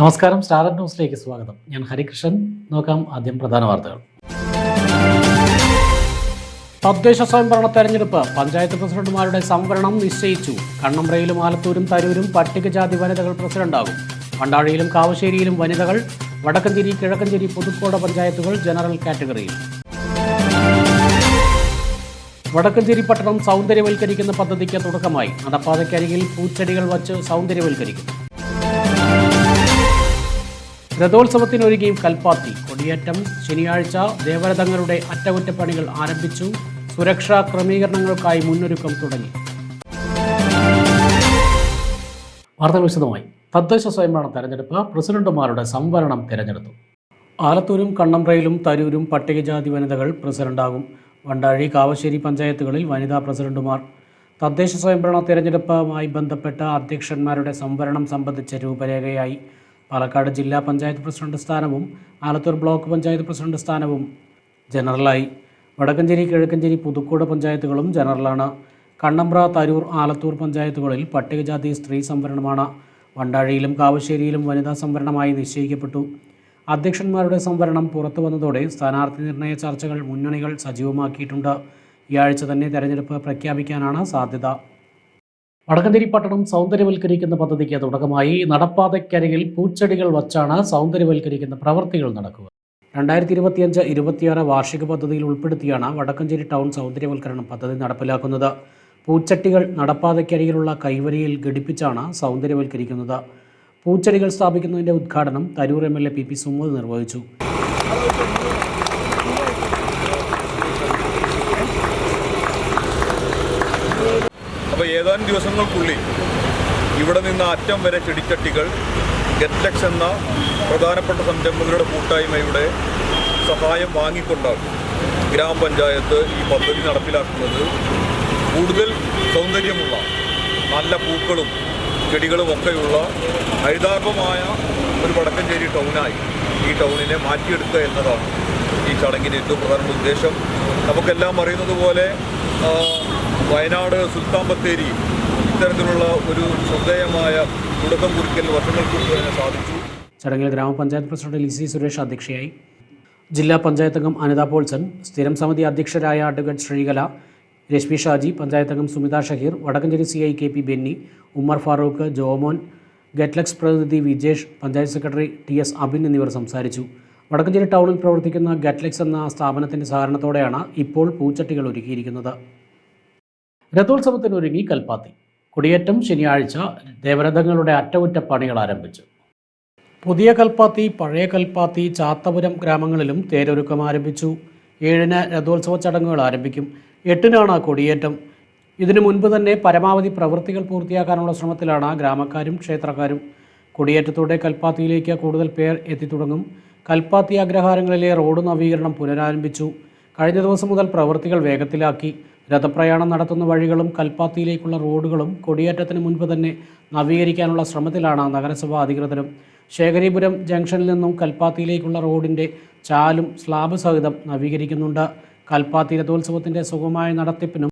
നമസ്കാരം സ്റ്റാർട്ട് ന്യൂസിലേക്ക് സ്വാഗതം. ഞാൻ ഹരികൃഷ്ണൻ. നോക്കാം ആദ്യം പ്രധാന വാർത്തകൾ. തദ്ദേശ സ്വയംഭരണ തെരഞ്ഞെടുപ്പ്. പഞ്ചായത്ത് പ്രസിഡന്റുമാരുടെ സംവരണം നിശ്ചയിച്ചു. കണ്ണമ്പ്രയിലും ആലത്തൂരും തരൂരും പട്ടികജാതി വനിതകൾ പ്രസിഡന്റാകും. പണ്ടാഴിയിലും കാവശ്ശേരിയിലും വനിതകൾ വടക്കഞ്ചേരി കിഴക്കഞ്ചേരി പുതുക്കോട പഞ്ചായത്തുകൾ ജനറൽ കാറ്റഗറിയിൽ. വടക്കഞ്ചേരി പട്ടണം സൗന്ദര്യവൽക്കരിക്കുന്ന പദ്ധതിക്ക് തുടക്കമായി. നടപ്പാതയ്ക്കരികിൽ പൂച്ചെടികൾ വച്ച് സൗന്ദര്യവൽക്കരിക്കും രഥോത്സവത്തിനൊരുങ്ങിയും കൽപ്പാത്തി. കൊടിയേറ്റം ശനിയാഴ്ച ദേവരഥങ്ങളുടെ അറ്റകുറ്റപ്പണികൾ ആരംഭിച്ചു. സുരക്ഷാ ക്രമീകരണങ്ങൾക്കായി മുന്നൊരുക്കം തുടങ്ങി. വാർത്തകൾ വിശദമായി. തദ്ദേശ സ്വയംഭരണ തെരഞ്ഞെടുപ്പ് പ്രസിഡന്റുമാരുടെ സംവരണം തിരഞ്ഞെടുത്തു. ആലത്തൂരും കണ്ണമ്പ്രയിലും തരൂരും പട്ടികജാതി വനിതകൾ പ്രസിഡന്റാകും. വണ്ടാഴി കാവശ്ശേരി പഞ്ചായത്തുകളിൽ വനിതാ പ്രസിഡന്റുമാർ. തദ്ദേശ സ്വയംഭരണ തിരഞ്ഞെടുപ്പുമായി ബന്ധപ്പെട്ട അധ്യക്ഷന്മാരുടെ സംവരണം സംബന്ധിച്ച രൂപരേഖയായി പാലക്കാട് ജില്ലാ പഞ്ചായത്ത് പ്രസിഡന്റ് സ്ഥാനവും ആലത്തൂർ ബ്ലോക്ക് പഞ്ചായത്ത് പ്രസിഡന്റ് സ്ഥാനവും ജനറലായി. വടക്കഞ്ചേരി കിഴക്കഞ്ചേരി പുതുക്കോട് പഞ്ചായത്തുകളും ജനറലാണ്. കണ്ണമ്പ്ര തരൂർ ആലത്തൂർ പഞ്ചായത്തുകളിൽ പട്ടികജാതി സ്ത്രീ സംവരണമാണ്. വണ്ടാഴിയിലും കാവശ്ശേരിയിലും വനിതാ സംവരണമായി നിശ്ചയിക്കപ്പെട്ടു. അധ്യക്ഷന്മാരുടെ സംവരണം പുറത്തു വന്നതോടെ സ്ഥാനാർത്ഥി നിർണയ ചർച്ചകൾ മുന്നണികൾ സജീവമാക്കിയിട്ടുണ്ട്. ഈ ആഴ്ച തന്നെ തെരഞ്ഞെടുപ്പ് പ്രഖ്യാപിക്കാനാണ് സാധ്യത. വടക്കഞ്ചേരി പട്ടണം സൗന്ദര്യവൽക്കരിക്കുന്ന പദ്ധതിക്ക് തുടക്കമായി നടപ്പാതയ്ക്കരികിൽ പൂച്ചെടികൾ വച്ചാണ് സൗന്ദര്യവൽക്കരിക്കുന്ന പ്രവൃത്തികൾ നടക്കുക. രണ്ടായിരത്തി ഇരുപത്തിയഞ്ച് ഇരുപത്തിയാറ് വാർഷിക പദ്ധതിയിൽ ഉൾപ്പെടുത്തിയാണ് വടക്കഞ്ചേരി ടൗൺ സൗന്ദര്യവൽക്കരണം പദ്ധതി നടപ്പിലാക്കുന്നത്. പൂച്ചട്ടികൾ നടപ്പാതയ്ക്കരികിലുള്ള കൈവരിയിൽ ഘടിപ്പിച്ചാണ് സൗന്ദര്യവൽക്കരിക്കുന്നത്. പൂച്ചെടികൾ സ്ഥാപിക്കുന്നതിന്റെ ഉദ്ഘാടനം Tharoor M L A P P Sumod നിർവഹിച്ചു. ഏതാനും ദിവസങ്ങൾക്കുള്ളിൽ ഇവിടെ നിന്ന് അറ്റം വരെ ചെടിച്ചട്ടികൾ ഗെറ്റക്സ് എന്ന പ്രധാനപ്പെട്ട സംരംഭങ്ങളുടെ കൂട്ടായ്മയുടെ സഹായം വാങ്ങിക്കൊണ്ടാണ് ഗ്രാമപഞ്ചായത്ത് ഈ പദ്ധതി നടപ്പിലാക്കുന്നത്. കൂടുതൽ സൗന്ദര്യമുള്ള നല്ല പൂക്കളും ചെടികളും ഒക്കെയുള്ള ഹരിതാപമായ ഒരു വടക്കഞ്ചേരി ടൗണായി ഈ ടൗണിനെ മാറ്റിയെടുക്കുക എന്നതാണ് ഈ ചടങ്ങിന്റെ ഏറ്റവും പ്രധാനപ്പെട്ട ഉദ്ദേശം. നമുക്കെല്ലാം അറിയുന്നത് പോലെ വയനാട് സുൽത്താൻ ബത്തേരി ഇത്തരത്തിലുള്ള ഒരു ശ്രദ്ധേയമായ തുടക്കം കുറിക്കൽ വർഷങ്ങൾക്ക് സാധിച്ചു. ചടങ്ങിൽ ഗ്രാമപഞ്ചായത്ത് പ്രസിഡന്റ് ലിസി സുരേഷ് അധ്യക്ഷയായി. ജില്ലാ പഞ്ചായത്ത് അംഗം അനിത പോൾസൺ സ്ഥിരം സമിതി അധ്യക്ഷരായ അഡ്വക്കേറ്റ് ശ്രീകല രശ്മി ഷാജി പഞ്ചായത്ത് അംഗം Sumitha Shaheer Vadakkanchery C I K P Benny Ummer Farook Jomon ഗെറ്റ്ലക്സ് പ്രതിനിധി Vijesh panchayat secretary T S Abin എന്നിവർ സംസാരിച്ചു. വടക്കഞ്ചേരി ടൗണിൽ പ്രവർത്തിക്കുന്ന ഗെറ്റ്ലക്സ് എന്ന സ്ഥാപനത്തിന്റെ സഹകരണത്തോടെയാണ് ഇപ്പോൾ പൂച്ചട്ടികൾ ഒരുക്കിയിരിക്കുന്നത്. രഥോത്സവത്തിനൊരുങ്ങി കൽപ്പാത്തി. കുടിയേറ്റം ശനിയാഴ്ച ദേവരഥങ്ങളുടെ അറ്റകുറ്റപ്പണികൾ ആരംഭിച്ചു. പുതിയ കൽപ്പാത്തി പഴയ കൽപ്പാത്തി ചാത്തപുരം ഗ്രാമങ്ങളിലും തേരൊരുക്കം ആരംഭിച്ചു. ഏഴിന് രഥോത്സവ ചടങ്ങുകൾ ആരംഭിക്കും. എട്ടിനാണ് കൊടിയേറ്റം. ഇതിനു മുൻപ് തന്നെ പരമാവധി പ്രവൃത്തികൾ പൂർത്തിയാക്കാനുള്ള ശ്രമത്തിലാണ് ഗ്രാമക്കാരും ക്ഷേത്രക്കാരും. കൊടിയേറ്റത്തോടെ കൽപ്പാത്തിയിലേക്ക് കൂടുതൽ പേർ എത്തിത്തുടങ്ങും. കൽപ്പാത്തി അഗ്രഹാരങ്ങളിലെ റോഡ് നവീകരണം പുനരാരംഭിച്ചു. കഴിഞ്ഞ ദിവസം മുതൽ പ്രവൃത്തികൾ വേഗത്തിലാക്കി. രഥപ്രയാണം നടത്തുന്ന വഴികളും കൽപ്പാത്തിയിലേക്കുള്ള റോഡുകളും കൊടിയേറ്റത്തിന് മുൻപ് തന്നെ നവീകരിക്കാനുള്ള ശ്രമത്തിലാണ് നഗരസഭാ അധികൃതരും. ശേഖരീപുരം ജംഗ്ഷനിൽ നിന്നും കൽപ്പാത്തിയിലേക്കുള്ള റോഡിന്റെ ചാലും സ്ലാബ് സഹിതം നവീകരിക്കുന്നുണ്ട്. കൽപ്പാത്തി രഥോത്സവത്തിന്റെ സുഗമമായ നടത്തിപ്പിനും